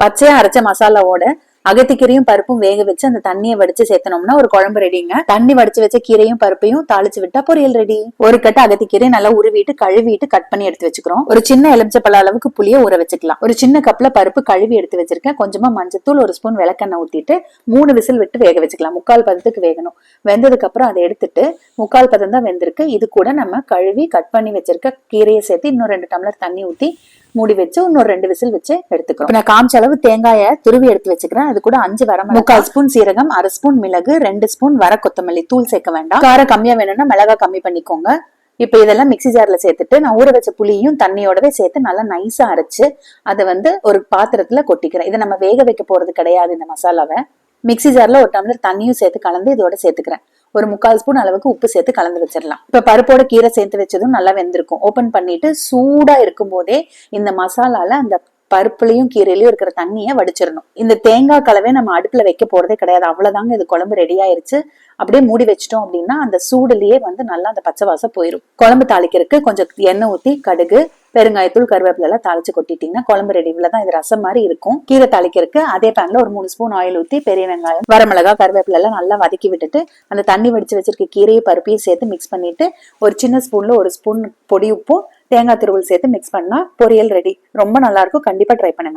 பச்சையா அரைச்ச மசாலாவோட அகத்திக்கீரையும் பருப்பும் வேக வச்சு அந்த தண்ணியை வடிச்சு சேர்த்தனோம்னா ஒரு குழம்பு ரெடிங்க தண்ணி வடிச்சு வச்ச கீரையும் பருப்பையும் தாளிச்சு விட்டா பொரியல் ரெடி ஒரு கட்டு அகத்திக்கீரை நல்லா உருவிட்டு கழுவிட்டு கட் பண்ணி எடுத்து வச்சுக்கிறோம். ஒரு சின்ன எலுமிச்சப்பழ அளவுக்கு புளிய ஊற வச்சுக்கலாம். ஒரு சின்ன கப்ல பருப்பு கழுவி எடுத்து வச்சிருக்கேன். கொஞ்சமா மஞ்சத்தூள் ஒரு ஸ்பூன் விளக்கெண்ணெய் ஊத்திட்டு மூணு விசில் விட்டு வேக வச்சுக்கலாம். முக்கால் பதத்துக்கு வேகணும். வெந்ததுக்கு அப்புறம் அதை எடுத்துட்டு முக்கால் பதம் தான் வெந்திருக்கு. இது கூட நம்ம கழுவி கட் பண்ணி வச்சிருக்க கீரையை சேர்த்து இன்னும் ரெண்டு டம்ளர் தண்ணி ஊத்தி மூடி வச்சு இன்னொரு ரெண்டு விசில் வச்சு எடுத்துக்கிறோம். நான் காமிச்ச அளவு தேங்காயை துருவி எடுத்து வச்சுக்கிறேன். அது கூட அஞ்சு வர முக்கால் ஸ்பூன் சீரகம் அரை ஸ்பூன் மிளகு ரெண்டு ஸ்பூன் வர கொத்தமல்லி தூள் சேர்க்க வேண்டாம். காரம் கம்மியா வேணும்னா மிளகா கம்மி பண்ணிக்கோங்க. இப்ப இதெல்லாம் மிக்ஸி ஜார்ல சேர்த்துட்டு நான் ஊற வச்ச புளியும் தண்ணியோடவே சேர்த்து நல்லா நைஸா அரைச்சு அதை வந்து ஒரு பாத்திரத்துல கொட்டிக்கிறேன். இதை நம்ம வேக வைக்க போறது கிடையாது இந்த மசாலாவை. மிக்ஸி ஜார்ல ஒரு டம்ளர் தண்ணியும் சேர்த்து கலந்து இதோட சேர்த்துக்கிறேன். ஒரு முக்கால் ஸ்பூன் அளவுக்கு உப்பு சேர்த்து கலந்து வச்சிடலாம். இப்ப பருப்போட கீரை சேர்த்து வச்சதும் நல்லா வெந்திருக்கும். ஓபன் பண்ணிட்டு சூடா இருக்கும் போதே இந்த மசாலால அந்த பருப்புலையும் கீரையிலையும் இருக்கிற தண்ணியை வடிச்சிடணும். இந்த தேங்காய் கலவை நம்ம அடுப்புல வைக்க போறதே கிடையாது. அவ்வளவுதாங்க இது குழம்பு ரெடி ஆயிருச்சு. அப்படியே மூடி வச்சிட்டோம் அப்படின்னா அந்த சூடுலயே வந்து நல்லா அந்த பச்சை வாசம் போயிடும் குழம்பு தாளிக்கிறதுக்கு கொஞ்சம் எண்ணெய் ஊத்தி கடுகு பெருங்காயத்தூள் கருவேப்பிலை எல்லாம் தாளிச்சு கொட்டிட்டீங்கன்னா குழம்பு ரெடி தான் இது ரசம் மாதிரி இருக்கும். கீரை தாளிக்கிறதுக்கு அதே பேன்ல ஒரு மூணு ஸ்பூன் ஆயில் ஊத்தி பெரிய வெங்காயம் வரமிளகா கருவேப்பிலை எல்லாம் நல்லா வதக்கி விட்டுட்டு அந்த தண்ணி வடிச்சு வச்சிருக்க கீரையை பருப்பையும் சேர்த்து மிக்ஸ் பண்ணிட்டு ஒரு சின்ன ஸ்பூன்ல ஒரு ஸ்பூன் பொடி உப்பும் தேங்காய் துருவல் சேர்த்து மிக்ஸ் பண்ணா பொரியல் ரெடி ரொம்ப நல்லா இருக்கும் கண்டிப்பா ட்ரை பண்ணுங்க.